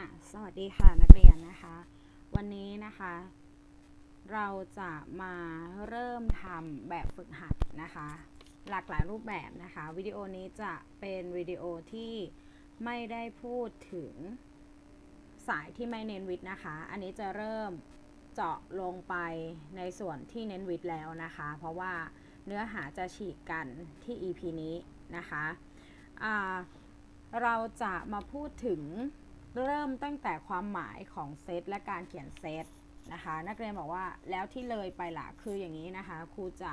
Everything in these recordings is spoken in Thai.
อะสวัสดีค่ะนักเรียนนะคะ วันนี้นะคะ เราจะมาเริ่มทำแบบฝึกหัดนะคะ หลากหลายรูปแบบนะคะ วิดีโอนี้จะเป็นวิดีโอที่ไม่ได้พูดถึงสายที่ไม่เน้นวิทย์นะคะ อันนี้จะเริ่มเจาะลงไปในส่วนที่เน้นวิทย์แล้วนะคะ เพราะว่าเนื้อหาจะฉีกกันที่ EP นี้นะคะ เราจะมาพูดถึง เริ่มตั้งแต่ความหมายของเซตและการเขียนเซตนะคะ นักเรียนบอกว่าแล้วที่เลยไปละคืออย่างนี้นะคะครูจะ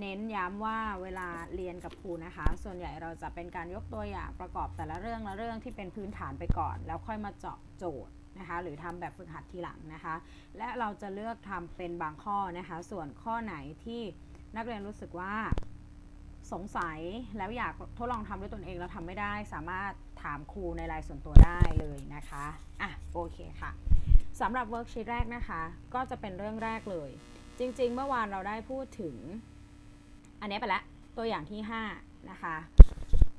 เน้นย้ำว่าเวลาเรียนกับครูนะคะ ส่วนใหญ่เราจะเป็นการยกตัวอย่างประกอบแต่ละเรื่องละเรื่องที่เป็นพื้นฐานไปก่อน แล้วค่อยมาเจาะโจทย์นะคะ หรือทำแบบฝึกหัดทีหลังนะคะ และเราจะเลือกทำเป็นบางข้อนะคะ ส่วนข้อไหนที่นักเรียนรู้สึกว่าสงสัยแล้วอยากทดลองทำด้วยตนเองแล้วทำไม่ได้ สามารถ ถามครูในรายส่วนตัวได้เลยนะคะอะโอเคค่ะสำหรับเวิร์กชีตแรกนะคะ ก็จะเป็นเรื่องแรกเลย จริง ๆ เมื่อวานเราได้พูดถึง อันนี้ไปล้วตัวอย่างที่ 5 นะคะ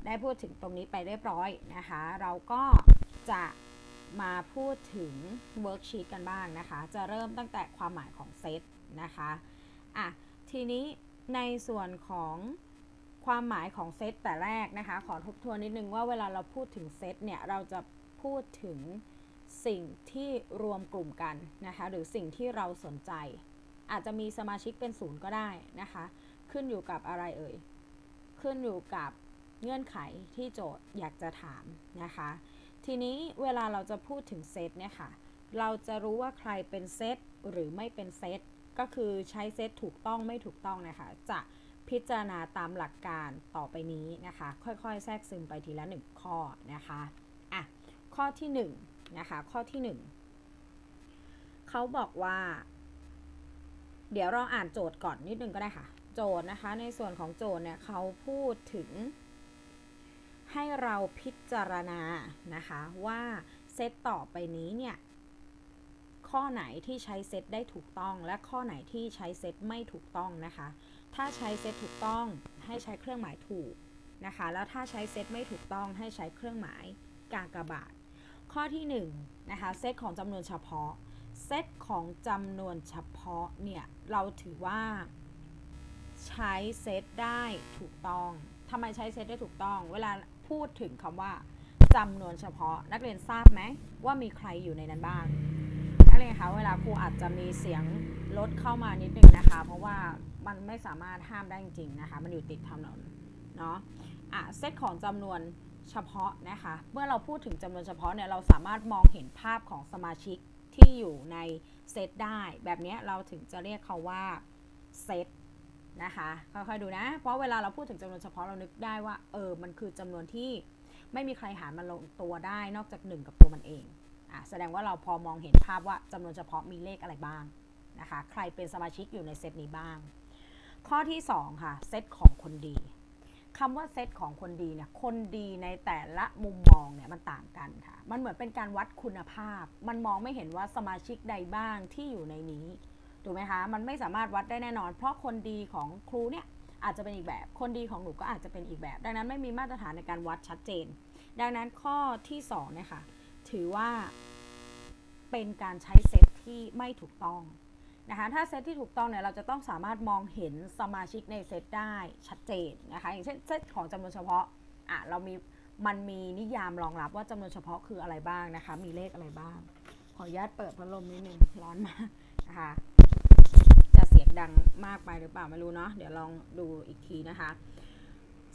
ได้พูดถึงตรงนี้ไปเรียบร้อยนะคะ เราก็จะมาพูดถึงเวิร์กชีตกันบ้างนะคะ จะเริ่มตั้งแต่ความหมายของเซตนะคะอะทีนี้ในส่วนของ ความหมายของเซตแต่แรกนะคะ ขอทบทวนนิดนึงว่าเวลาเราพูดถึงเซตเนี่ย เราจะพูดถึงสิ่งที่รวมกลุ่มกันนะคะ หรือสิ่งที่เราสนใจ อาจจะมีสมาชิกเป็นศูนย์ก็ได้นะคะ ขึ้นอยู่กับอะไรเอ่ย ขึ้นอยู่กับเงื่อนไขที่โจทย์อยากจะถามนะคะ ทีนี้เวลาเราจะพูดถึงเซตเนี่ยค่ะ เราจะรู้ว่าใครเป็นเซตหรือไม่เป็นเซตก็คือใช้เซตถูกต้องไม่ถูกต้องนะคะ จะ พิจารณาตามหลักการต่อไปนี้นะคะ ค่อยๆ แทรกซึมไปทีละ1ข้อนะคะอะข้อที่1นะคะข้อที่ 1เขาบอกว่า เดี๋ยวเราอ่านโจทย์ก่อนนิดนึงก็ได้ค่ะ โจทย์นะคะในส่วนของโจทย์เนี่ยเขาพูดถึง ให้เราพิจารณานะคะว่าเซตต่อไปนี้เนี่ยข้อไหนที่ใช้เซตได้ถูกต้องและข้อไหนที่ใช้เซตไม่ถูกต้องนะคะ ถ้าใช้เซตถูกต้องให้ใช้เครื่องหมายถูกนะคะ แล้วถ้าใช้เซตไม่ถูกต้องให้ใช้เครื่องหมายกากบาท ข้อที่1นะคะเซตของจำนวนเฉพาะ เซตของจำนวนเฉพาะเนี่ยเราถือว่า ใช้เซตได้ถูกต้องทำไมใช้เซตได้ถูกต้อง เวลาพูดถึงคำว่าจำนวนเฉพาะนักเรียนทราบไหมว่ามีใครอยู่ในนั้นบ้าง นักเรียนคะเวลาครูอาจจะมีเสียงรถเข้ามานิดนึงนะคะ เพราะว่า มันไม่สามารถห้ามได้จริงๆนะคะ มันอยู่ติดถนนเนาะอะเซตของจำนวนเฉพาะนะคะ เมื่อเราพูดถึงจำนวนเฉพาะเนี่ยเราสามารถมองเห็นภาพของสมาชิกที่อยู่ในเซตได้ แบบนี้เราถึงจะเรียกเขาว่าเซตนะคะค่อยๆดูนะ เพราะเวลาเราพูดถึงจำนวนเฉพาะเรานึกได้ว่าเออมันคือจำนวนที่ไม่มีใครหารมันลงตัวได้นอกจาก 1 กับตัวมันเองอะแสดงว่าเราพอมองเห็นภาพว่าจำนวนเฉพาะมีเลขอะไรบ้างนะคะ ใครเป็นสมาชิกอยู่ในเซตนี้บ้าง ข้อที่ 2 ค่ะเซตของคนดีคำว่าเซตของคนดีเนี่ยคนดีในแต่ละมุมมองเนี่ยมันต่างกันค่ะ มันเหมือนเป็นการวัดคุณภาพ มันมองไม่เห็นว่าสมาชิกใดบ้างที่อยู่ในนี้ถูกไหมคะมันไม่สามารถวัดได้แน่นอน เพราะคนดีของครูเนี่ยอาจจะเป็นอีกแบบคนดีของหนูก็อาจจะเป็นอีกแบบ ดังนั้นไม่มีมาตรฐานในการวัดชัดเจน ดังนั้นข้อที่2เนี่ยค่ะถือว่าเป็นการใช้เซตที่ไม่ถูกต้อง นะคะถ้าเซตที่ถูกต้องเนี่ยเราจะต้องสามารถมองเห็นสมาชิกในเซตได้ชัดเจนนะคะอย่างเช่นเซตของจำนวนเฉพาะอะเรามีมันมีนิยามรองรับว่าจำนวนเฉพาะคืออะไรบ้างนะคะ มีเลขอะไรบ้าง ขออนุญาตเปิดพัดลมนิดนึงร้อนมากนะคะจะเสียงดังมากไปหรือเปล่าไม่รู้เนาะเดี๋ยวลองดูอีกทีนะคะ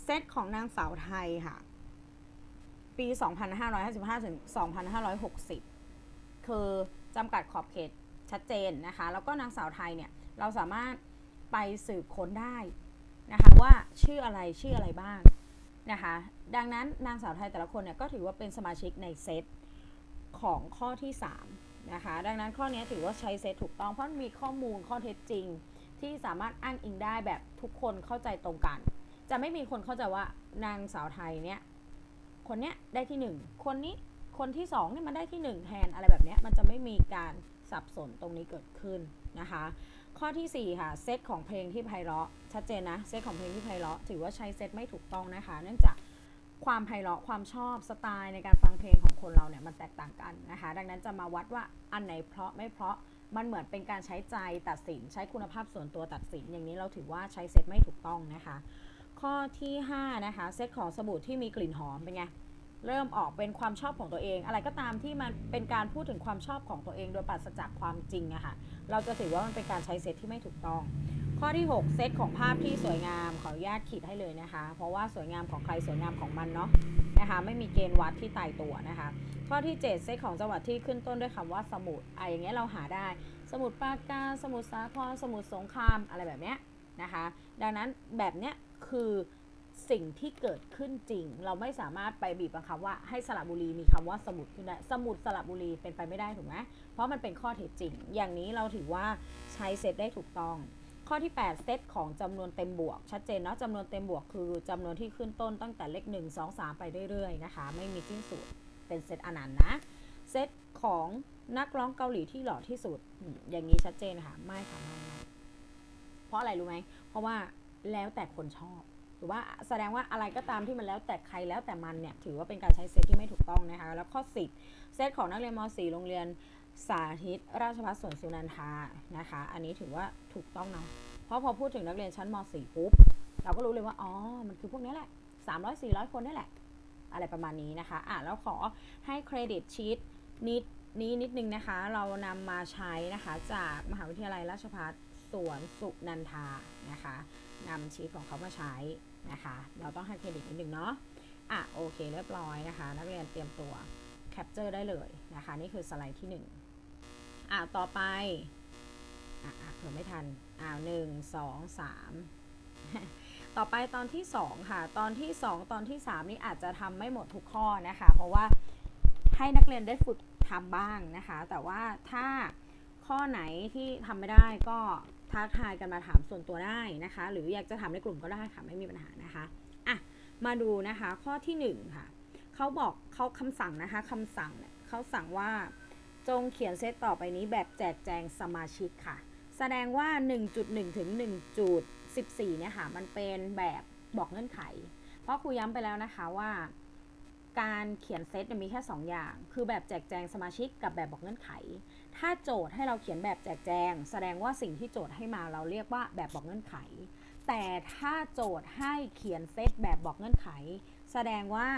เซตของนางสาวไทยค่ะ ปี 2555 ถึง 2560 คือจำกัดขอบเขต ชัดเจนนะคะ แล้วก็นางสาวไทยเนี่ยเราสามารถไปสืบค้นได้นะคะว่าชื่ออะไรชื่ออะไรบ้างนะคะดังนั้นนางสาวไทยแต่ละคนเนี่ยก็ถือว่าเป็นสมาชิกในเซตของข้อที่3นะคะดังนั้นข้อนี้ถือว่าใช้เซตถูกต้องเพราะมีข้อมูลข้อเท็จจริง ที่สามารถอ้างอิงได้แบบทุกคนเข้าใจตรงกัน จะไม่มีคนเข้าใจว่านางสาวไทยเนี่ยคนเนี้ยได้ที่หนึ่งคนนี้คนที่สองเนี่ยมันได้ที่หนึ่งแทนอะไรแบบเนี้ยมันจะไม่มีการ สับสนตรงนี้เกิดขึ้นนะคะ ข้อที่ 4 ค่ะเซตของเพลงที่ไพเราะชัดเจนนะเซตของเพลงที่ไพเราะถือว่าใช้เซตไม่ถูกต้องนะคะ เนื่องจากความไพเราะความชอบสไตล์ในการฟังเพลงของคนเราเนี่ยมันแตกต่างกันนะคะ ดังนั้นจะมาวัดว่าอันไหนเพราะไม่เพราะมันเหมือนเป็นการใช้ใจตัดสิน ใช้คุณภาพส่วนตัวตัดสิน อย่างนี้เราถือว่าใช้เซตไม่ถูกต้องนะคะ ข้อที่ 5 นะคะ เซตของสบู่ที่มีกลิ่นหอมเป็นไง เริ่มออกเป็นความชอบของตัวเอง อะไรก็ตามที่มันเป็นการพูดถึงความชอบของตัวเอง โดยปราศจากความจริงอะค่ะเราจะถือว่ามันเป็นการใช้เซตที่ไม่ถูกต้อง ข้อที่ 6 เซตของภาพที่สวยงามขออนุญาตขีดให้เลยนะคะ เพราะว่าสวยงามของใครสวยงามของมันเนาะนะคะไม่มีเกณฑ์วัดที่ตายตัวนะคะ ข้อที่ 7 เซตของจังหวัดที่ขึ้นต้นด้วยคำว่าสมุทรอะอย่างเงี้ยเราหาได้ สมุทรปราการสมุทรสาครสมุทรสงครามอะไรแบบเนี้ยนะคะ ดังนั้นแบบเนี้ยคือ สิ่งที่เกิดขึ้นจริง เราไม่สามารถไปบีบบังคับว่าให้สระบุรีมีคำว่าสมุทรขึ้นได้สมุทรสระบุรีเป็นไปไม่ได้ถูกไหมเพราะมันเป็นข้อเท็จจริง อย่างนี้เราถือว่าใช้เซตได้ถูกต้อง ข้อที่ 8 เซตของจำนวนเต็มบวก ชัดเจนเนาะจำนวนเต็มบวกคือจำนวนที่ขึ้นต้นตั้งแต่เลข1 2 3 ไปเรื่อยๆนะคะ ไม่มีสิ้นสุดเป็นเซตอนันต์นะเซตของนักร้องเกาหลีที่หล่อที่สุด อย่างนี้ชัดเจนค่ะไม่ค่ะไม่ไม่เพราะอะไรรู้ไหมเพราะว่าแล้วแต่คนชอบ หรือว่าแสดงว่าอะไรก็ตามที่มันแล้วแต่ใครแล้วแต่มันเนี่ยถือว่าเป็นการใช้เซตที่ไม่ถูกต้องนะคะแล้วข้อ10เซตของนักเรียนม .4 โรงเรียนสาธิตราชภัฏสวนสุนันทานะคะ อันนี้ถือว่าถูกต้องเนาะเพราะพอพูดถึงนักเรียนชั้นม .4 ปุ๊บเราก็รู้เลยว่าอ๋อมันคือพวกนี้แหละ 300 400 คนนี่แหละ อะไรประมาณนี้นะคะอะแล้วขอให้เครดิตชีตนิดนี้นิดนึงนะคะ เรานำมาใช้นะคะจากมหาวิทยาลัยราชภัฏสวนสุนันทานะคะนำชีตของเขามาใช้ นะคะ เราต้องให้เครดิตนิดนึงเนาะ อะโอเคเรียบร้อยนะคะ นักเรียนเตรียมตัวแคปเจอร์ได้เลยนะคะ นี่คือสไลด์ที่ 1 อะต่อไป อะอะเผื่อไม่ทัน อ่าหนึ่งสองสามต่อไปตอนที่ 2 ค่ะ ตอนที่ 2 ตอนที่ 3 นี่อาจจะทำไม่หมดทุกข้อนะคะ เพราะว่าให้นักเรียนได้ฝึกทำบ้างนะคะ แต่ว่าถ้าข้อไหนที่ทำไม่ได้ก็ ทักทายกันมาถามส่วนตัวได้นะคะ หรืออยากจะถามในกลุ่มก็ได้ค่ะไม่มีปัญหานะคะอะมาดูนะคะข้อที่1ค่ะเขาบอกเขาคำสั่งนะคะคำสั่งเนี่ยเขาสั่งว่าจงเขียนเซตต่อไปนี้แบบแจกแจงสมาชิกค่ะ แสดงว่า 1.1 ถึง 1.14 เนี่ยค่ะ มันเป็นแบบบอกเงื่อนไข เพราะครูย้ำไปแล้วนะคะว่า การเขียนเซตมีแค่ 2 อย่าง คือแบบแจกแจงสมาชิกกับแบบบอกเงื่อนไข ถ้าโจทย์ให้เราเขียนแบบแจกแจง แสดงว่าสิ่งที่โจทย์ให้มาเราเรียกว่าแบบบอกเงื่อนไข แต่ถ้าโจทย์ให้เขียนเซตแบบบอกเงื่อนไข แสดงว่า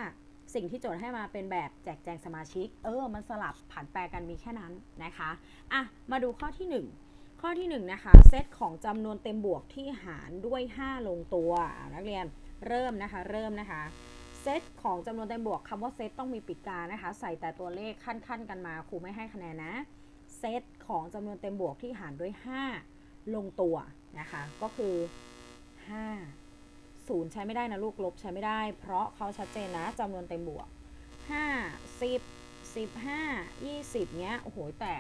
สิ่งที่โจทย์ให้มาเป็นแบบแจกแจงสมาชิก เออ มันสลับผันแปรกันมีแค่นั้นนะคะ อะ มาดูข้อที่ 1 ข้อที่ 1 นะคะ เซตของจำนวนเต็มบวกที่หารด้วย 5 ลงตัว นักเรียน เริ่มนะคะ เริ่มนะคะ เซตของจำนวนเต็มบวกคำว่าเซตต้องมีปิดกานะคะ ใส่แต่ตัวเลขขั้นๆกันมาครูไม่ให้คะแนนนะ เซตของจำนวนเต็มบวกที่หารด้วย 5 ลงตัวนะคะ ก็คือ5ศูนย์ใช้ไม่ได้นะลูกลบใช้ไม่ได้ เพราะเขาชัดเจนนะจำนวนเต็มบวก 5 10 15 20เนี้ยโอ้โหแต่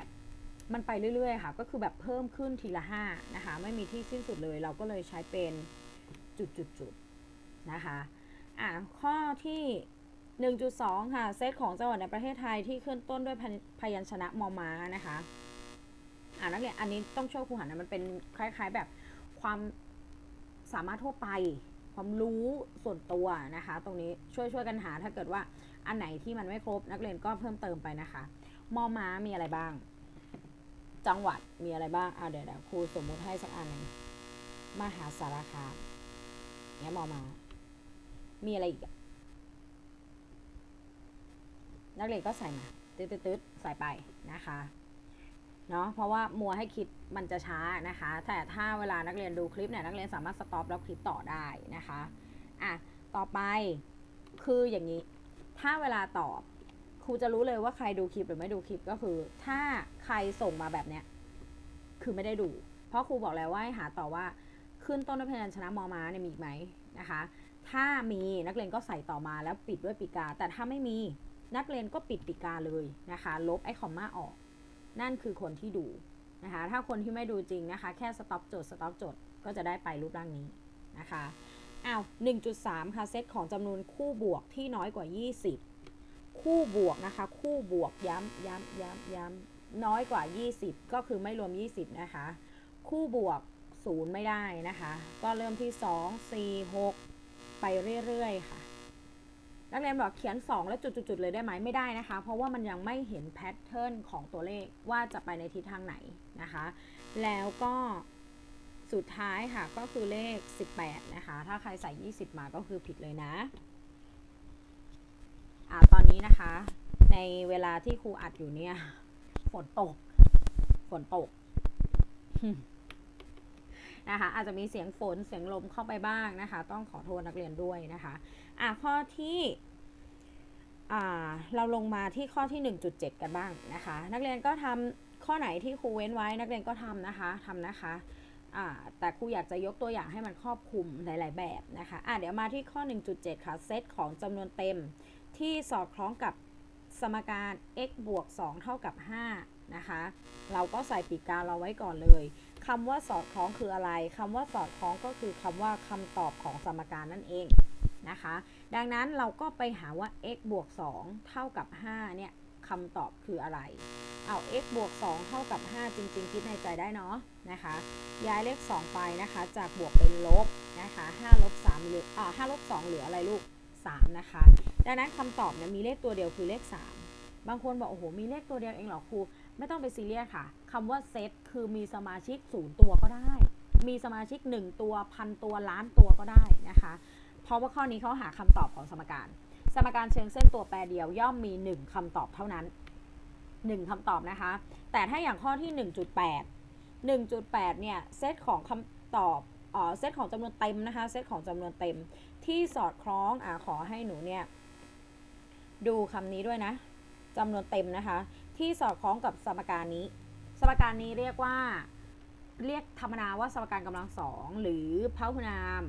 มันไปเรื่อยๆค่ะ ก็คือแบบเพิ่มขึ้นทีละ5นะคะ ไม่มีที่สิ้นสุดเลย เราก็เลยใช้เป็นจุดๆๆนะคะ อะข้อที่ 1.2 ค่ะ เซตของจังหวัดในประเทศไทยที่ขึ้นต้นด้วยพยัญชนะมอม้านะคะอ่านักเรียนอันนี้ต้องช่วยครูหันนะมันเป็นคล้าย ๆแบบความสามารถทั่วไป ความรู้ส่วนตัวนะคะ ตรงนี้ช่วยช่วยกันหาถ้าเกิดว่าอันไหนที่มันไม่ครบนักเรียนก็เพิ่มเติมไปนะคะมอม้ามีอะไรบ้าง จังหวัดมีอะไรบ้างอ่าเดี๋ยวเดี๋ยวครูสมมุติให้สักอันหนึ่งมหาสารคามเนี่ยมอม้า มีอะไรอีก นักเรียนก็ใส่มาตืดตืดๆใส่ไปนะคะเนาะเพราะว่ามัวให้คิดมันจะช้านะคะ แต่ถ้าเวลานักเรียนดูคลิปเนี่ยนักเรียนสามารถสต็อปแล้วคลิปต่อได้นะคะอะต่อไปคืออย่างนี้ ถ้าเวลาตอบครูจะรู้เลยว่าใครดูคลิปหรือไม่ดูคลิปก็คือ ถ้าใครส่งมาแบบเนี้ยคือไม่ได้ดู เพราะครูบอกแล้วว่าให้หาต่อว่าขึ้นต้นด้วยพยัญชนะมอม้าเนี่ยมีอีกไหมนะคะ ถ้ามีนักเรียนก็ใส่ต่อมาแล้วปิดด้วยปีกา แต่ถ้าไม่มีนักเรียนก็ปิดปีกาเลยนะคะ ลบไอ้คอมมาออก นั่นคือคนที่ดูนะคะ ถ้าคนที่ไม่ดูจริงนะคะ แค่สต็อปจดสต็อปจดก็จะได้ไปรูปร่างนี้นะคะอ้าว1.3 ค่ะ เซตของจำนวนคู่บวกที่น้อยกว่า 20 คู่บวกนะคะ คู่บวกย้ำย้ำย้ำย้ำน้อยกว่า 20 ก็คือไม่รวม 20 นะคะ คู่บวก 0 ไม่ได้นะคะ ก็เริ่มที่ 2 4 6 ไปเรื่อยๆค่ะ นักเรียนบอกเขียน 2 แล้วจุดๆเลยได้ไหมไม่ได้นะคะ เพราะว่ามันยังไม่เห็นแพทเทิร์นของตัวเลขว่าจะไปในทิศทางไหนนะคะ แล้วก็สุดท้ายค่ะก็คือเลข 18 นะคะ ถ้าใครใส่ 20 มาก็คือผิดเลยนะอ่าตอนนี้นะคะ ในเวลาที่ครูอัดอยู่เนี่ยฝนตกฝนตก นะคะ อาจจะมีเสียงฝนเสียงลมเข้าไปบ้างนะคะ ต้องขอโทษนักเรียนด้วยนะคะอะข้อที่อ่าเราลงมาที่ข้อที่ 1.7 กันบ้างนะคะ นักเรียนก็ทำข้อไหนที่ครูเว้นไว้ นักเรียนก็ทำนะคะทำนะคะอ่าแต่ครูอยากจะยกตัวอย่างให้มันครอบคลุมหลาย ๆ แบบนะคะอะเดี๋ยวมาที่ข้อ 1.7 ค่ะ เซตของจำนวนเต็มที่สอดคล้องกับสมการ x บวก 2 เท่ากับ 5 นะคะ เราก็ใส่ปีกกาเราไว้ก่อนเลย คำว่าสอดคล้องคืออะไรคำว่าสอดคล้องก็คือคำว่าคำตอบของสมการนั่นเองนะคะ ดังนั้นเราก็ไปหาว่า x บวก 2 เท่ากับ 5 เนี่ยคำตอบคืออะไร เอา x บวก 2 เท่ากับ 5 จริง ๆ คิดในใจได้เนาะนะคะ ย้ายเลข 2 ไปนะคะ จากบวกเป็นลบนะคะ5ลบ3เหลืออ่า5ลบ2เหลืออะไรลูก 3 นะคะ ดังนั้นคำตอบเนี่ยมีเลขตัวเดียวคือเลข 3 บางคนบอกโอ้โหมีเลขตัวเดียวเองเหรอครู ไม่ต้องไปซีเรียสค่ะคำว่าเซตคือมีสมาชิกศูนย์ตัวก็ได้ มีสมาชิก 1 ตัวพันตัวล้านตัวก็ได้นะคะ เพราะว่าข้อนี้เขาหาคำตอบของสมการ สมการเชิงเส้นตัวแปรเดียวย่อมมี 1คำตอบเท่านั้น 1คำตอบนะคะ แต่ถ้าอย่างข้อที่ 1.8 1.8 เนี่ยเซตของคำตอบอ๋อเซตของจำนวนเต็มนะคะเซตของจำนวนเต็มที่สอดคล้องอ่าขอให้หนูเนี่ยดูคำนี้ด้วยนะจำนวนเต็มนะคะ ที่สอดคล้องกับสมการนี้ สมการนี้เรียกว่าเรียกธรรมดาว่าสมการกำลังสองหรือพหุนาม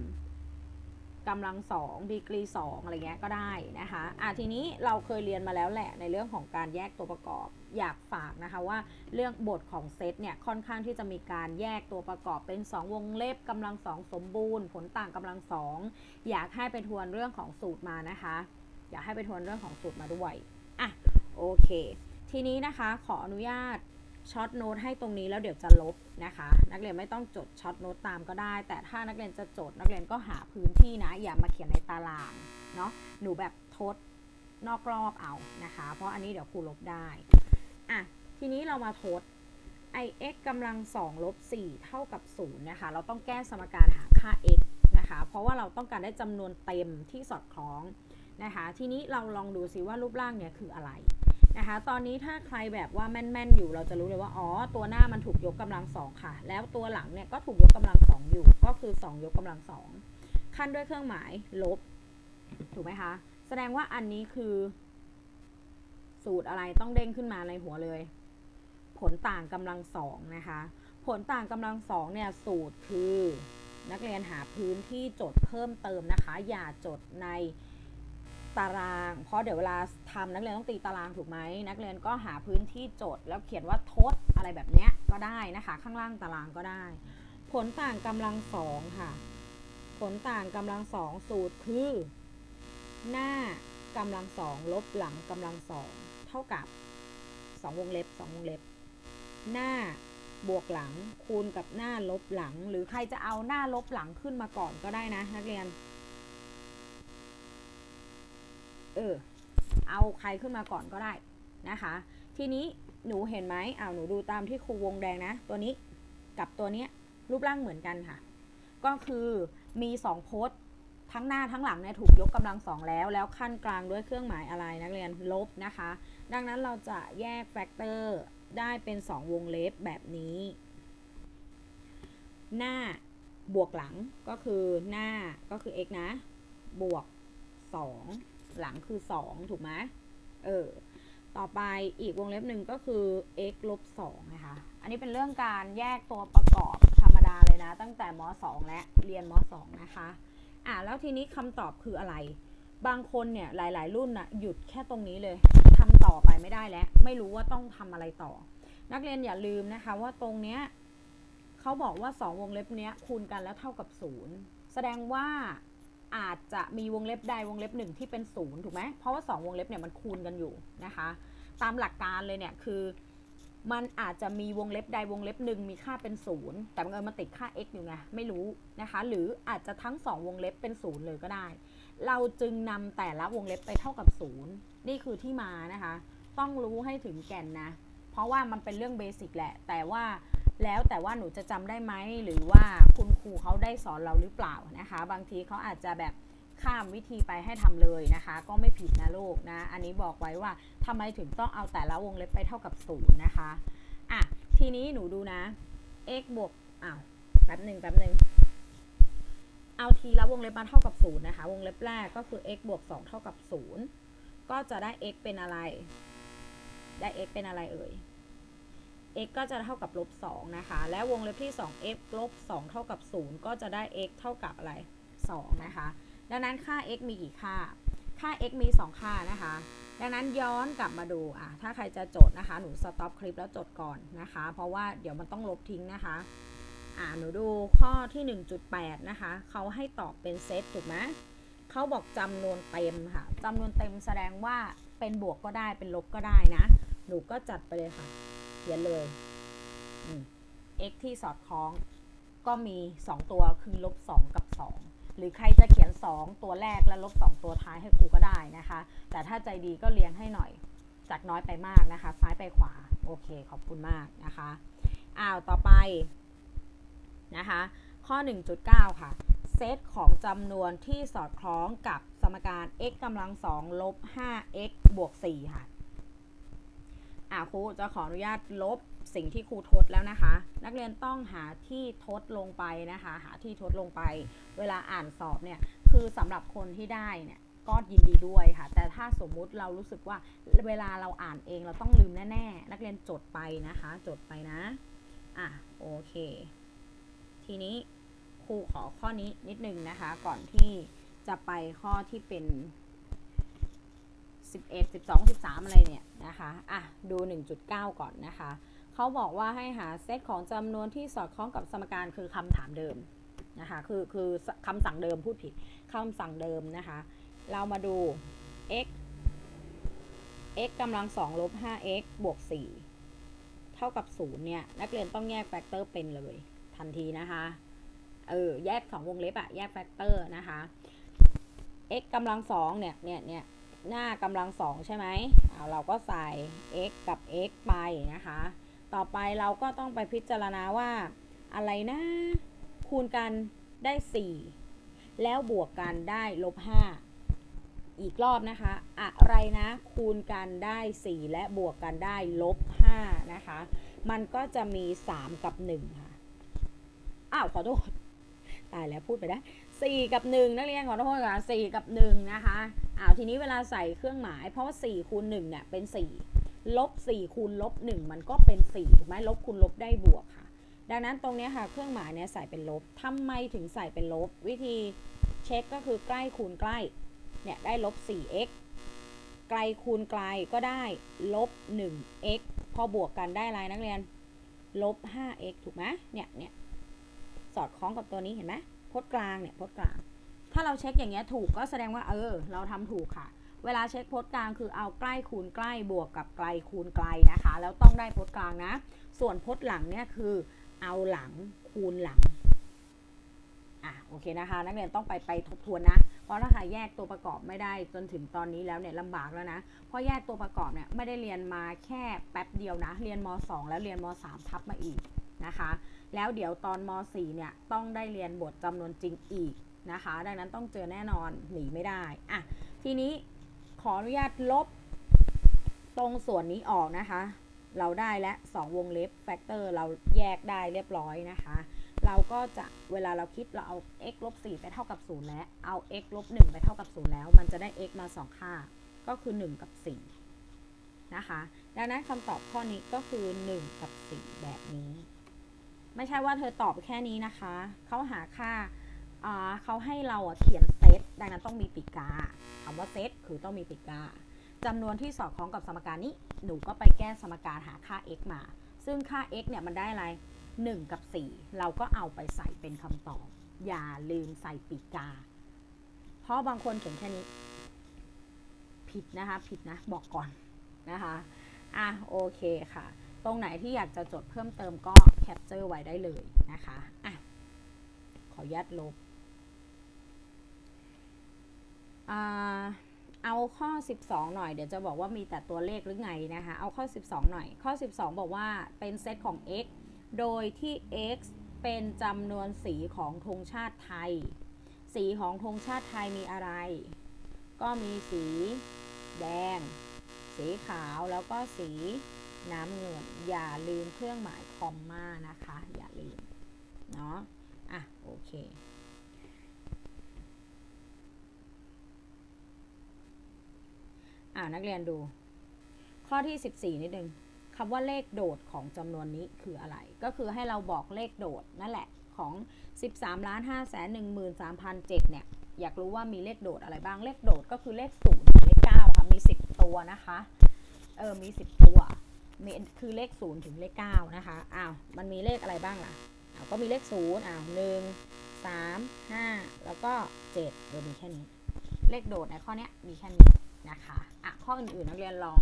กำลังสองดีกรีสองอะไรเงี้ยก็ได้นะคะอะทีนี้เราเคยเรียนมาแล้วแหละในเรื่องของการแยกตัวประกอบ อยากฝากนะคะว่าเรื่องบทของเซตเนี่ยค่อนข้างที่จะมีการแยกตัวประกอบเป็น 2 วงเล็บกำลังสองสมบูรณ์ ผลต่างกำลังสองอยากให้ไปทวนเรื่องของสูตรมานะคะ อยากให้ไปทวนเรื่องของสูตรมาด้วยอะโอเค ทีนี้นะคะขออนุญาตช็อตโน้ตให้ตรงนี้แล้วเดี๋ยวจะลบนะคะ นักเรียนไม่ต้องจดช็อตโน้ตตามก็ได้ แต่ถ้านักเรียนจะจดนักเรียนก็หาพื้นที่นะ อย่ามาเขียนในตารางเนาะหนูแบบทดนอกรอบเอานะคะ เพราะอันนี้เดี๋ยวครูลบได้อะทีนี้เรามาทด i x กำลัง2ลบ4เท่ากับ0นะคะ เราต้องแก้สมการหาค่า x นะคะ เพราะว่าเราต้องการได้จำนวนเต็มที่สอดคล้องนะคะ ทีนี้เราลองดูซิว่ารูปร่างเนี่ยคืออะไร นะคะ ตอนนี้ถ้าใครแบบว่าแม่นๆอยู่เราจะรู้เลยว่า อ๋อ ตัวหน้ามันถูกยกกำลังสองค่ะ แล้วตัวหลังเนี่ยก็ถูกยกกำลังสองอยู่ ก็คือ 2 ยกกำลังสองขั้นด้วยเครื่องหมายลบ ถูกไหมคะ แสดงว่าอันนี้คือ สูตรอะไรต้องเด้งขึ้นมาในหัวเลย ผลต่างกำลังสองนะคะ ผลต่างกำลังสองเนี่ยสูตรคือนักเรียนหาพื้นที่จดเพิ่มเติมนะคะ อย่าจดใน ตาราง เพราะเดี๋ยวเวลาทำนักเรียนต้องตีตารางถูกไหมนักเรียนก็หาพื้นที่จดแล้วเขียนว่าทดอะไรแบบเนี้ยก็ได้นะคะ ข้างล่างตารางก็ได้ ผลต่างกำลังสองค่ะ ผลต่างกำลังสองสูตรคือ หน้ากำลังสองลบหลังกำลังสองเท่ากับสองวงเล็บสองวงเล็บ หน้าบวกหลังคูณกับหน้าลบหลัง หรือใครจะเอาหน้าลบหลังขึ้นมาก่อนก็ได้นะ นักเรียน เออ เอาใครขึ้นมาก่อนก็ได้นะคะ ทีนี้หนูเห็นไหมเอาหนูดูตามที่ครูวงแดงนะ ตัวนี้กับตัวเนี้ยรูปร่างเหมือนกันค่ะ ก็คือมีสองโพสทั้งหน้าทั้งหลังเนี่ยถูกยกกำลังสองแล้ว แล้วขั้นกลางด้วยเครื่องหมายอะไรนักเรียนลบนะคะ ดังนั้นเราจะแยกแฟกเตอร์ได้เป็น 2 วงเล็บแบบนี้ หน้าบวกหลังก็คือหน้าก็คือ x นะ บวก 2 หลังคือ 2 ถูกไหมเออ ต่อไปอีกวงเล็บหนึ่งก็คือ x ลบ2นะคะ อันนี้เป็นเรื่องการแยกตัวประกอบธรรมดาเลยนะ ตั้งแต่ม 2 และเรียนม 2 นะคะ อะแล้วทีนี้คำตอบคืออะไร บางคนเนี่ยหลาย ๆ รุ่นน่ะหยุดแค่ตรงนี้เลยทำต่อไปไม่ได้แล้ว ไม่รู้ว่าต้องทำอะไรต่อ นักเรียนอย่าลืมนะคะว่าตรงเนี้ยเขาบอกว่า 2 วงเล็บเนี้ยคูณกันแล้วเท่ากับ 0 แสดงว่า อาจจะมีวงเล็บใดวงเล็บหนึ่งที่เป็น0ถูกไหมเพราะว่า 2 วงเล็บเนี่ยมันคูณกันอยู่นะคะ ตามหลักการเลยเนี่ยคือ มันอาจจะมีวงเล็บใดวงเล็บหนึ่งมีค่าเป็นศูนย์แต่บังเอิญมันติดค่า x อยู่ไงไม่รู้นะคะ หรืออาจจะทั้ง 2 วงเล็บเป็นศูนย์เลยก็ได้ เราจึงนำแต่ละวงเล็บไปเท่ากับศูนย์นี่คือที่มานะคะ ต้องรู้ให้ถึงแก่นนะ เพราะว่ามันเป็นเรื่องเบสิกแหละ แต่ว่า แล้วแต่ว่าหนูจะจำได้ไหมหรือว่าคุณครูเขาได้สอนเราหรือเปล่านะคะ บางทีเขาอาจจะแบบข้ามวิธีไปให้ทำเลยนะคะ ก็ไม่ผิดนะลูกนะ อันนี้บอกไว้ว่าทำไมถึงต้องเอาแต่ละวงเล็บไปเท่ากับศูนย์นะคะอะทีนี้หนูดูนะ x บวกอ้าวแป๊บหนึ่งแป๊บหนึ่งเอาทีละวงเล็บมาเท่ากับศูนย์นะคะ วงเล็บแรกก็คือ x บวก2เท่ากับศูนย์ก็จะได้ x เป็นอะไร ได้ x เป็นอะไรเอ่ย x ก็จะเท่ากับลบ2นะคะ และวงเล็บที่ 2 x ลบ2เท่ากับ 0 ก็จะได้ x เท่ากับอะไร 2 นะคะ ดังนั้นค่า x มีกี่ค่า ค่า x มี 2 ค่านะคะ ดังนั้นย้อนกลับมาดูอะถ้าใครจะจดนะคะ หนูสต็อปคลิปแล้วจดก่อนนะคะ เพราะว่าเดี๋ยวมันต้องลบทิ้งนะคะ อ่าหนูดูข้อที่ 1.8 นะคะ เขาให้ตอบเป็นเซตถูกไหมเขาบอกจำนวนเต็มค่ะจำนวนเต็มแสดงว่าเป็นบวกก็ได้เป็นลบก็ได้นะ หนูก็จัดไปเลยค่ะ เขียนเลย x ที่สอดคล้อง ก็มี 2 ตัวคือลบ 2 กับ 2 หรือใครจะเขียน 2 ตัวแรกแล้วลบ 2 ตัวท้ายให้ครูก็ได้นะคะ แต่ถ้าใจดีก็เรียงให้หน่อย จากน้อยไปมากนะคะ ซ้ายไปขวา โอเค ขอบคุณมากนะคะ อ้าว ต่อไปนะคะ ข้อ 1.9 ค่ะ เซตของจำนวนที่สอดคล้องกับสมการ x กำลัง2ลบ 5x บวก 4 ค่ะ อ่าครูจะขออนุญาตลบสิ่งที่ครูทดแล้วนะคะ นักเรียนต้องหาที่ทดลงไปนะคะ หาที่ทดลงไป เวลาอ่านสอบเนี่ยคือสำหรับคนที่ได้เนี่ยก็ยินดีด้วยค่ะ แต่ถ้าสมมุติเรารู้สึกว่าเวลาเราอ่านเองเราต้องลืมแน่ๆ นักเรียนจดไปนะคะ จดไปนะ อะโอเค ทีนี้ครูขอข้อนี้นิดนึงนะคะ ก่อนที่จะไปข้อที่เป็น 11 12 13 อะไรเนี่ยนะคะอะดู 1.9 ก่อนนะคะ เขาบอกว่าให้หาเซตของจำนวนที่สอดคล้องกับสมการคือคำถามเดิมนะคะคือคือคำสั่งเดิมพูดผิดคำสั่งเดิมนะคะ เรามาดู x x กำลัง2ลบ 5x บวก 4 เท่ากับ 0 เนี่ย นักเรียนต้องแยกแฟกเตอร์เป็นเลย ทันทีนะคะ เออ แยก 2 วงเล็บอะแยกแฟกเตอร์นะคะ x กำลัง2เนี่ย เนี่ยเนี่ย หน้ากำลังสองใช่ไหมเอาเราก็ใส่ x กับ x ไปนะคะ ต่อไปเราก็ต้องไปพิจารณาว่า อะไรนะ คูณกันได้ 4 แล้วบวกกันได้ลบ 5 อีกรอบนะคะ อะไรนะ คูณกันได้ 4 และบวกกันได้ลบ 5 นะคะ มันก็จะมี 3 กับ 1 ค่ะ อ้าว ขอโทษ ตายแล้วพูดไปได้ 4 กับ 1 นักเรียนขอโทษค่ะ4กับ 1 นะคะอ้าวทีนี้เวลาใส่เครื่องหมาย เพราะว่า4คูณ1เนี่ยเป็น 4 ลบ 4 คูณลบ 1 มันก็เป็น 4 ถูกไหมลบคูณลบได้บวกค่ะ ดังนั้นตรงนี้ค่ะเครื่องหมายเนี่ยใส่เป็นลบทำไมถึงใส่เป็นลบ วิธีเช็คก็คือใกล้คูณใกล้เนี่ยได้ลบ 4x ไกลคูณไกลก็ได้ลบ 1x พอบวกกันได้อะไรนักเรียนลบ 5x ถูกไหมเนี่ยเนี่ยสอดคล้องกับตัวนี้เห็นไหม พจน์กลางเนี่ยพจน์กลาง ถ้าเราเช็คอย่างเงี้ยถูกก็แสดงว่าเออ เราทำถูกค่ะ เวลาเช็คพจน์กลางคือเอาใกล้คูณใกล้บวกกับไกลคูณไกลนะคะ แล้วต้องได้พจน์กลางนะ ส่วนพจน์หลังเนี่ยคือเอาหลังคูณหลังอะโอเคนะคะ นักเรียนต้องไปไปทบทวนนะ เพราะถ้าใครแยกตัวประกอบไม่ได้จนถึงตอนนี้แล้วเนี่ยลำบากแล้วนะ เพราะแยกตัวประกอบเนี่ยไม่ได้เรียนมาแค่แป๊บเดียวนะ เรียนม 2 แล้วเรียนม 3 ทับมาอีกนะคะ แล้วเดี๋ยวตอนม 4 เนี่ยต้องได้เรียนบทจำนวนจริงอีกนะคะ ดังนั้นต้องเจอแน่นอนหนีไม่ได้อะทีนี้ขออนุญาตลบตรงส่วนนี้ออกนะคะ เราได้และ2วงเล็บแฟกเตอร์เราแยกได้เรียบร้อยนะคะ เราก็จะเวลาเราคิดเราเอา x ลบ4ไปเท่ากับ 0 แล้ว เอา x ลบ1ไปเท่ากับ 0 แล้ว มันจะได้ x มา 2 ค่า ก็คือ 1 กับ 4 นะคะ ดังนั้นคำตอบข้อนี้ก็คือ 1 กับ 4 แบบนี้ ไม่ใช่ว่าเธอตอบแค่นี้นะคะ เขาหาค่าเขาให้เราเขียนเซต ดังนั้นต้องมีปีกาคำว่าเซตคือต้องมีปีกาจำนวนที่สอดคล้องกับสมการนี้ หนูก็ไปแก้สมการหาค่า x มา ซึ่งค่า x เนี่ยมันได้อะไร 1 กับ 4 เราก็เอาไปใส่เป็นคำตอบ อย่าลืมใส่ปีกา เพราะบางคนเขียนแค่นี้ ผิดนะคะ ผิดนะ บอกก่อนนะคะ อะ โอเคค่ะ ตรงไหนที่อยากจะจดเพิ่มเติมก็แคปเจอร์ไว้ได้เลยนะคะอะขอยัดลบเอาข้อ 12 หน่อย เดี๋ยวจะบอกว่ามีแต่ตัวเลขหรือไงนะคะ เอาข้อ 12 หน่อย ข้อ 12 บอกว่าเป็นเซตของ x โดยที่ x เป็นจำนวนสีของธงชาติไทย สีของธงชาติไทยมีอะไร ก็มีสีแดง สีขาวแล้วก็สี น้ำเงิน อย่าลืมเครื่องหมายคอมมานะคะ อย่าลืม เนาะอะ โอเคอ่านักเรียนดู ข้อที่ 14 นิดนึงคำว่าเลขโดดของจำนวนนี้คืออะไร ก็คือให้เราบอกเลขโดดนั่นแหละของ 13ล้าน5แสน1 3 0 0เนี่ย อยากรู้ว่ามีเลขโดดอะไรบ้าง เลขโดดก็คือเลข0ถึงเลข9ค่ะ มี 10 ตัวนะคะ เออ มี 10 ตัว มีคือเลข0ถึงเลข9นะคะอ้าวมันมีเลขอะไรบ้างล่ะอ้าวก็มีเลข0อ้าว1 3 5แล้วก็7เออมีแค่นี้ เลขโดดในข้อนี้มีแค่นี้นะคะอะข้ออื่นๆนักเรียนลอง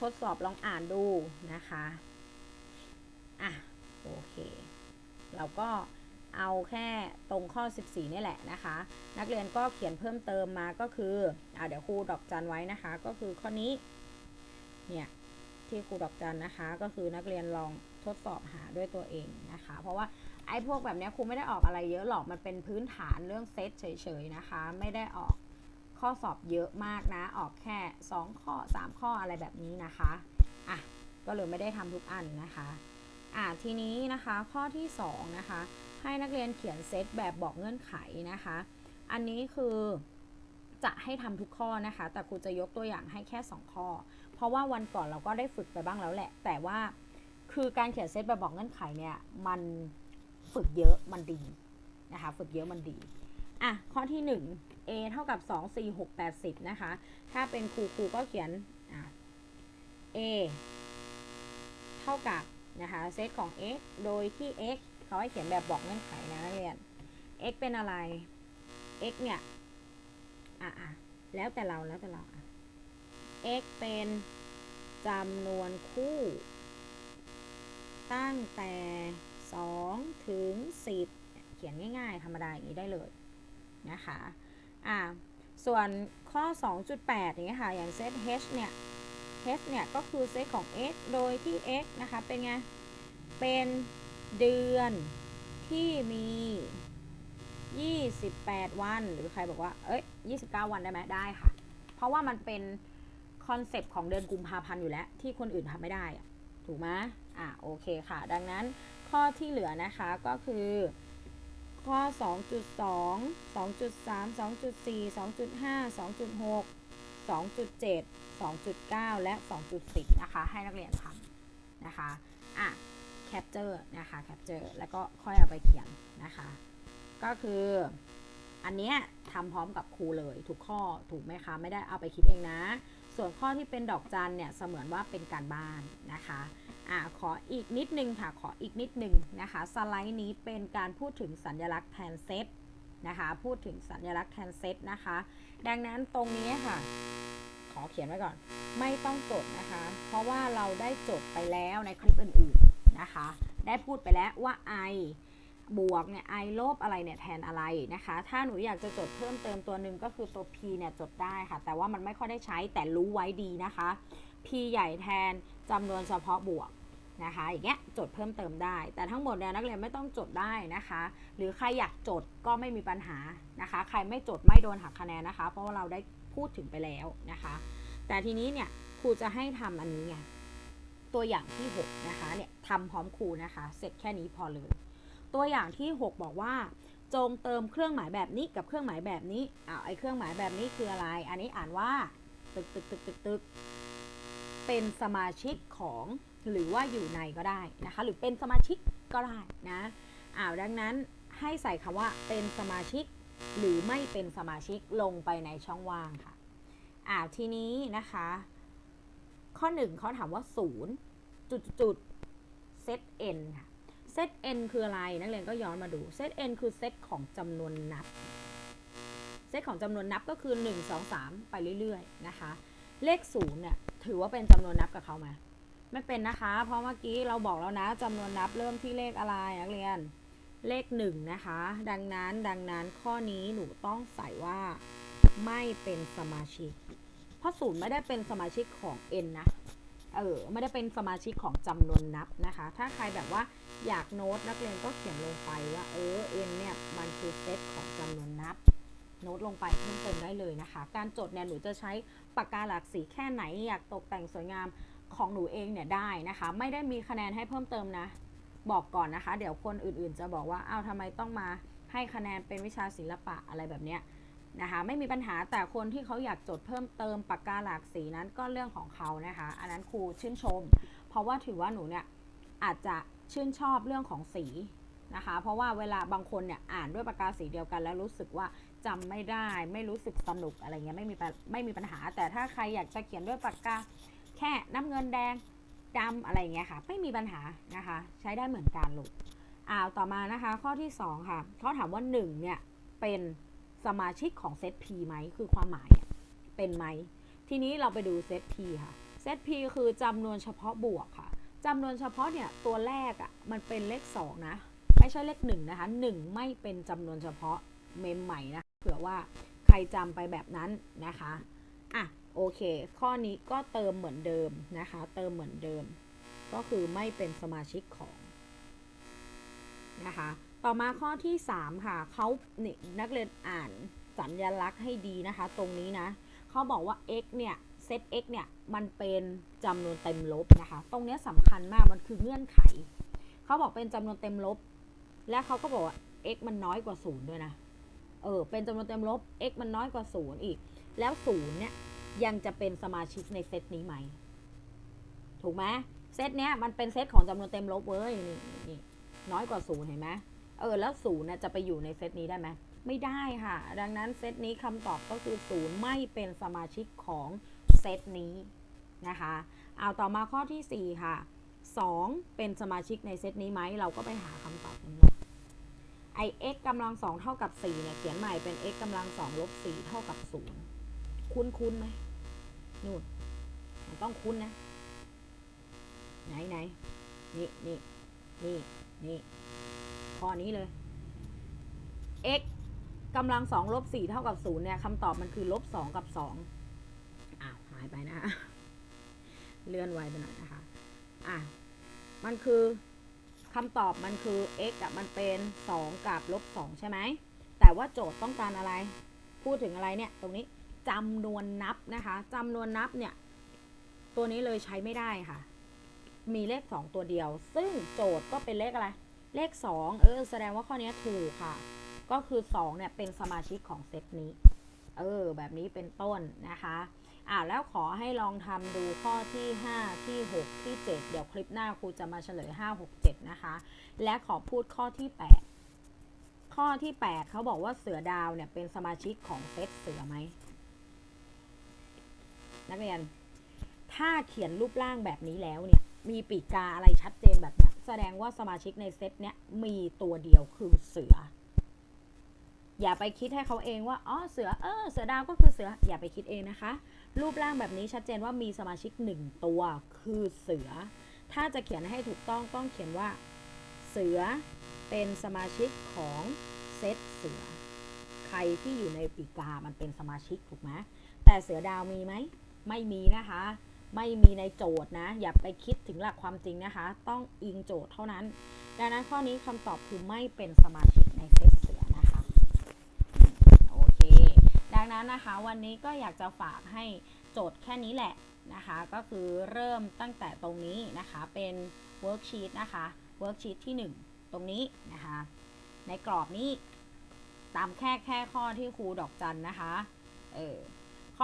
ทดสอบลองอ่านดูนะคะอะโอเค เราก็เอาแค่ตรงข้อ 14 นี่แหละนะคะ นักเรียนก็เขียนเพิ่มเติมมาก็คืออ่าเดี๋ยวครูดอกจันไว้นะคะ ก็คือข้อนี้เนี่ย ที่ครูดอกจันนะคะ ก็คือนักเรียนลองทดสอบหาด้วยตัวเองนะคะ เพราะว่าไอ้พวกแบบนี้ครูไม่ได้ออกอะไรเยอะหรอกมันเป็นพื้นฐานเรื่องเซตเฉยๆนะคะ ไม่ได้ออกข้อสอบเยอะมากนะ ออกแค่ 2 ข้อ 3 ข้ออะไรแบบนี้นะคะอะก็เลยไม่ได้ทำทุกอันนะคะอะทีนี้นะคะข้อที่2นะคะให้นักเรียนเขียนเซตแบบบอกเงื่อนไขนะคะ อันนี้คือจะให้ทำทุกข้อนะคะ แต่ครูจะยกตัวอย่างให้แค่ 2 ข้อ ราะว่าวันก่อนเราก็ได้ฝึกไปบ้างแล้วแหละ แต่ว่าคือการเขียนเซตแบบบอกเงื่อนไขเนี่ยมันฝึกเยอะมันดีนะคะฝึกเยอะมันดีอะข้อที่ 1 a เท่ากับ 2 4 6 8 0นะคะถ้าเป็นครูครูก็เขียนอะ a เท่ากับนะคะเซตของ x โดยที่ x เขาให้เขียนแบบบอกเงื่อนไขนะนักเรียน x เป็นอะไร x เนี่ยอะอะแล้วแต่เราแล้วแต่เรา x เป็นจำนวนคู่ ตั้งแต่ 2 ถึง 10 เขียนง่ายๆ ธรรมดาอย่างนี้ได้เลยนะคะอ่าส่วนข้อ 2.8อย่างเงี้ยค่ะ อย่างเซต h เนี่ย h เนี่ย ก็คือเซตของ x โดยที่ x นะคะ เป็นไง เป็นเดือนที่มี 28 วัน หรือใครบอกว่า เอ้ย 29 วันได้ไหมได้ค่ะ เพราะว่ามันเป็น คอนเซปต์ของเดือนกุมภาพันธ์อยู่แล้ว ที่คนอื่นทำไม่ได้ถูกไหมอะโอเคค่ะ ดังนั้นข้อที่เหลือนะคะก็คือ ข้อ 2.2 2.3 2.4 2.5 2.6 2.7 2.9 และ 2.10 นะคะ ให้นักเรียนทำนะคะ อะ แคปเจอร์นะคะ แคปเจอร์ แล้วก็ค่อยเอาไปเขียนนะคะ ก็คือ อันเนี้ยทำพร้อมกับครูเลย ทุกข้อ ถูกไหมคะ ไม่ได้เอาไปคิดเองนะ ส่วนข้อที่เป็นดอกจันเนี่ยเสมือนว่าเป็นการบ้านนะคะอ่าขออีกนิดนึงค่ะ ขออีกนิดนึงนะคะ สไลด์นี้เป็นการพูดถึงสัญลักษณ์แทนเซตนะคะ พูดถึงสัญลักษณ์แทนเซตนะคะ ดังนั้นตรงนี้ค่ะ ขอเขียนไว้ก่อน ไม่ต้องจดนะคะ เพราะว่าเราได้จดไปแล้วในคลิปอื่นๆนะคะ ได้พูดไปแล้วว่า i บวกเนี่ย i ลบอะไรเนี่ยแทนอะไรนะคะ ถ้าหนูอยากจะจดเพิ่มเติมตัวหนึ่งก็คือตัว p เนี่ยจดได้ค่ะ แต่ว่ามันไม่ค่อยได้ใช้แต่รู้ไว้ดีนะคะ p ใหญ่แทนจำนวนเฉพาะบวกนะคะอย่างเงี้ยจดเพิ่มเติมได้ แต่ทั้งหมดเนี่ยนักเรียนไม่ต้องจดได้นะคะ หรือใครอยากจดก็ไม่มีปัญหานะคะ ใครไม่จดไม่โดนหักคะแนนนะคะ เพราะว่าเราได้พูดถึงไปแล้วนะคะ แต่ทีนี้เนี่ยครูจะให้ทำอันนี้ไงตัวอย่างที่ 6 นะคะเนี่ยทำพร้อมครูนะคะ เสร็จแค่นี้พอเลย ตัวอย่างที่ 6 บอกว่า จงเติมเครื่องหมายแบบนี้กับเครื่องหมายแบบนี้อ้าวไอเครื่องหมายแบบนี้คืออะไร อันนี้อ่านว่าตึกตึกตึกตึกตึกเป็นสมาชิกของหรือว่าอยู่ในก็ได้นะคะ หรือเป็นสมาชิกก็ได้นะอ้าวดังนั้นให้ใส่คำว่าเป็นสมาชิก หรือไม่เป็นสมาชิกลงไปในช่องว่างค่ะอ่าทีนี้นะคะ ข้อหนึ่งเขาถามว่าศูนย์จุดจุดเซต n ค่ะ เซต n คืออะไร นักเรียนก็ย้อนมาดู เซต n คือเซตของจำนวนนับ เซตของจำนวนนับก็คือ 1 2 3 ไปเรื่อยๆ นะคะ เลข0เนี่ยถือว่าเป็นจำนวนนับกับเขาไหมไม่เป็นนะคะ เพราะเมื่อกี้เราบอกแล้วนะจำนวนนับเริ่มที่เลขอะไรนักเรียน เลข1นะคะ ดังนั้นดังนั้นข้อนี้หนูต้องใส่ว่าไม่เป็นสมาชิก เพราะศูนย์ไม่ได้เป็นสมาชิกของ n นะ เออไม่ได้เป็นสมาชิกของจำนวนนับนะคะ ถ้าใครแบบว่าอยากโน้ตนักเรียนก็เขียนลงไปว่าเออ n เนี่ยมันคือเซตของจำนวนนับ โน้ตลงไปเพิ่มเติมได้เลยนะคะ การจดเนี่ยหนูจะใช้ปากกาหลากสีแค่ไหนอยากตกแต่งสวยงามของหนูเองเนี่ยได้นะคะ ไม่ได้มีคะแนนให้เพิ่มเติมนะ บอกก่อนนะคะ เดี๋ยวคนอื่นๆ จะบอกว่าอ้าวทำไมต้องมาให้คะแนนเป็นวิชาศิลปะอะไรแบบเนี้ย นะคะไม่มีปัญหาแต่คนที่เขาอยากจดเพิ่มเติมปากกาหลากสีนั้นก็เรื่องของเขานะคะ อันนั้นครูชื่นชม เพราะว่าถือว่าหนูเนี่ยอาจจะชื่นชอบเรื่องของสีนะคะ เพราะว่าเวลาบางคนเนี่ยอ่านด้วยปากกาสีเดียวกัน แล้วรู้สึกว่าจำไม่ได้ไม่รู้สึกสนุกอะไรเงี้ยไม่มีปัญไม่มีปัญหา แต่ถ้าใครอยากจะเขียนด้วยปากกาแค่น้ำเงินแดงดำอะไรเงี้ยค่ะ ไม่มีปัญหานะคะ ใช้ได้เหมือนกันลูกอ้าวต่อมานะคะ ข้อที่ 2 ค่ะเขาถามว่า1เนี่ยเป็น สมาชิกของเซต P ไหมคือความหมายเป็นไหม ทีนี้เราไปดูเซต P ค่ะเซต P คือจำนวนเฉพาะบวกค่ะจำนวนเฉพาะเนี่ยตัวแรกอะ่ะมันเป็นเลข 2 นะ ไม่ใช่เลข 1 นะคะ 1 ไม่เป็นจำนวนเฉพาะเมมใหม่นะเผื่อว่าใครจำไปแบบนั้นนะคะอะโอเค ข้อนี้ก็เติมเหมือนเดิมนะคะ เติมเหมือนเดิม ก็คือไม่เป็นสมาชิกของนะคะ ต่อมาข้อที่ 3 ค่ะเขานี่นักเรียนอ่านสัญลักษณ์ให้ดีนะคะ ตรงนี้นะเขาบอกว่า x เนี่ยเซต x เนี่ยมันเป็นจำนวนเต็มลบนะคะ ตรงนี้สำคัญมากมันคือเงื่อนไขเขาบอกเป็นจำนวนเต็มลบ และเขาก็บอกว่า x มันน้อยกว่าศูนย์ด้วยนะเออเป็นจำนวนเต็มลบ x มันน้อยกว่าศูนย์อีก แล้วศูนย์เนี่ยยังจะเป็นสมาชิกในเซตนี้ไหมถูกไหมเซตเนี้ยมันเป็นเซตของจำนวนเต็มลบเว้ยนี่นี่น้อยกว่าศูนย์เห็นไหม เออแล้วศูนย์เนี่ยจะไปอยู่ในเซตนี้ได้ไหมไม่ได้ค่ะ ดังนั้นเซตนี้คำตอบก็คือศูนย์ไม่เป็นสมาชิกของเซตนี้นะคะ เอาต่อมาข้อที่ 4 ค่ะ 2 เป็นสมาชิกในเซตนี้ไหมเราก็ไปหาคำตอบนเลยไอ x กำลังสองเท่ากับ4เนี่ยเขียนใหม่เป็น x กำลังสองลบ4เท่ากับ0คุ้นคุ้นไหมนู่นมันต้องคุ้นนะ ไหนไหนนี่นี่นี่นี่ ข้อนี้เลย x กำลังสองลบสี่เท่ากับศูนย์เนี่ยคำตอบมันคือลบสองกับสองอ้าวหายไปนะคะเลื่อนไวไปหน่อยนะคะ อะ มันคือคำตอบมันคือ x อะมันเป็น 2 กับลบ2ใช่ไหม แต่ว่าโจทย์ต้องการอะไร พูดถึงอะไรเนี่ย ตรงนี้จำนวนนับนะคะจำนวนนับเนี่ย ตัวนี้เลยใช้ไม่ได้ค่ะ มีเลข 2 ตัวเดียว ซึ่งโจทย์ก็เป็นเลขอะไร เลข 2 เออ แสดงว่าข้อนี้ถูกค่ะ ก็คือ 2 เนี่ย เป็นสมาชิกของเซตนี้ เออ แบบนี้เป็นต้นนะคะอ่าแล้วขอให้ลองทำดูข้อที่ 5 ที่ 6 ที่ 7 เดี๋ยวคลิปหน้าครูจะมาเฉลย 5 6 7 นะคะ และขอพูดข้อที่ 8 ข้อที่ 8 เขาบอกว่าเสือดาวเนี่ย เป็นสมาชิกของเซตเสือไหมนักเรียน ถ้าเขียนรูปร่างแบบนี้แล้วเนี่ย มีปีกกาอะไรชัดเจนแบบนี้ แสดงว่าสมาชิกในเซตเนี้ยมีตัวเดียวคือเสือ อย่าไปคิดให้เขาเองว่าอ๋อเสือเออเสือดาวก็คือเสืออย่าไปคิดเองนะคะ รูปร่างแบบนี้ชัดเจนว่ามีสมาชิกหนึ่งตัวคือเสือ ถ้าจะเขียนให้ถูกต้องต้องเขียนว่า เสือเป็นสมาชิกของเซตเสือ ใครที่อยู่ในปีกา มันเป็นสมาชิกถูกไหมแต่เสือดาวมีไหมไม่มีนะคะ ไม่มีในโจทย์นะ อย่าไปคิดถึงหลักความจริงนะคะ ต้องอิงโจทย์เท่านั้น ดังนั้นข้อนี้คำตอบคือไม่เป็นสมาชิกในเซตเสือนะคะโอเค ดังนั้นนะคะ วันนี้ก็อยากจะฝากให้โจทย์แค่นี้แหละนะคะ ก็คือเริ่มตั้งแต่ตรงนี้นะคะ เป็นเวิร์กชีตนะคะเวิร์กชีตที่ 1 ตรงนี้นะคะ ในกรอบนี้ตามแค่แค่ข้อที่ครูดอกจันนะคะ เออ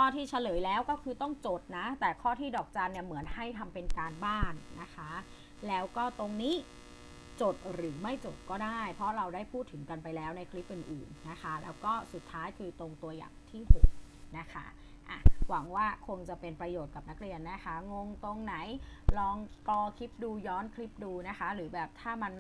ข้อที่เฉลยแล้วก็คือต้องจดนะ แต่ข้อที่ดอกจันเนี่ยเหมือนให้ทำเป็นการบ้านนะคะ แล้วก็ตรงนี้จดหรือไม่จดก็ได้ เพราะเราได้พูดถึงกันไปแล้วในคลิปอื่นๆนะคะ แล้วก็สุดท้ายคือตรงตัวอย่างที่ 6 นะคะอะหวังว่าคงจะเป็นประโยชน์กับนักเรียนนะคะ งงตรงไหนลองกอคลิปดูย้อนคลิปดูนะคะ หรือแบบถ้ามัน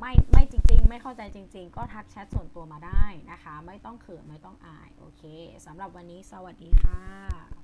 ไม่ไม่จริง ๆ ไม่เข้าใจจริง ๆ ก็ทักแชทส่วนตัวมาได้นะคะ ไม่ต้องเขินไม่ต้องอาย โอเคสำหรับวันนี้สวัสดีค่ะ